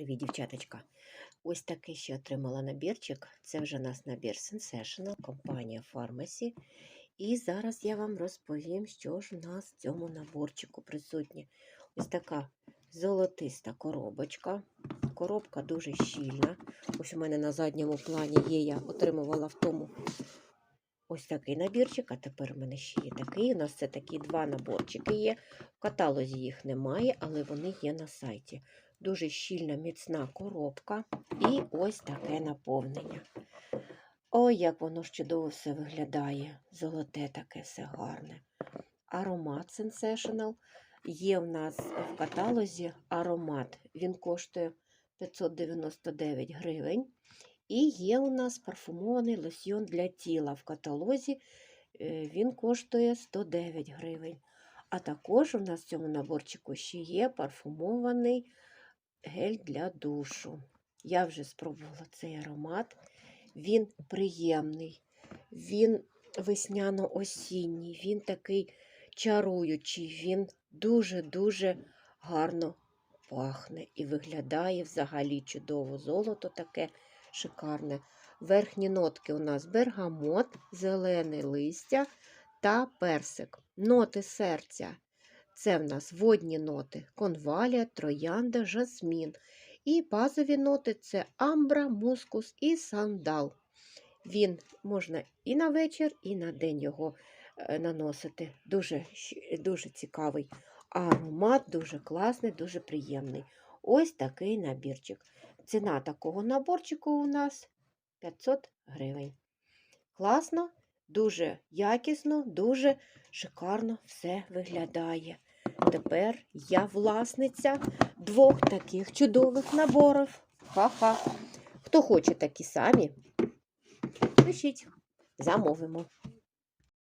Привіт, дівчаточка. Ось такий ще отримала набірчик. Це вже у нас набір Sensational, компанія Pharmacy. І зараз я вам розповім, що ж у нас в цьому наборчику присутнє. Ось така золотиста коробочка. Коробка дуже щільна. Ось у мене на задньому плані є, я отримувала в тому ось такий набірчик, а тепер у мене ще є такий. У нас це такі два наборчики є. В каталозі їх немає, але вони є на сайті. Дуже щільна, міцна коробка і ось таке наповнення. Ой, як воно ж чудово все виглядає. Золоте таке все гарне. Аромат Sensational. Є в нас в каталозі аромат. Він коштує 599 гривень. І є у нас парфумований лосьйон для тіла в каталозі. е, Він коштує 109 гривень. А також у нас в цьому наборчику ще є парфумований гель для душу. Я вже спробувала цей аромат. Він приємний, він весняно-осінній, він такий чаруючий, він дуже-дуже гарно пахне і виглядає взагалі чудово. Золото таке шикарне. Верхні нотки у нас бергамот, зелене листя та персик. Ноти серця. Це в нас водні ноти конвалія, троянда, жасмін. І базові ноти це амбра, мускус і сандал. Він можна і на вечір, і на день його е, наносити. Дуже, дуже цікавий. Аромат дуже класний, дуже приємний. Ось такий набірчик. Ціна такого наборчику у нас 500 гривень. Класно, дуже якісно, дуже шикарно все виглядає. Тепер я власниця двох таких чудових наборів. Ха-ха. Хто хоче такі самі, пишіть, замовимо.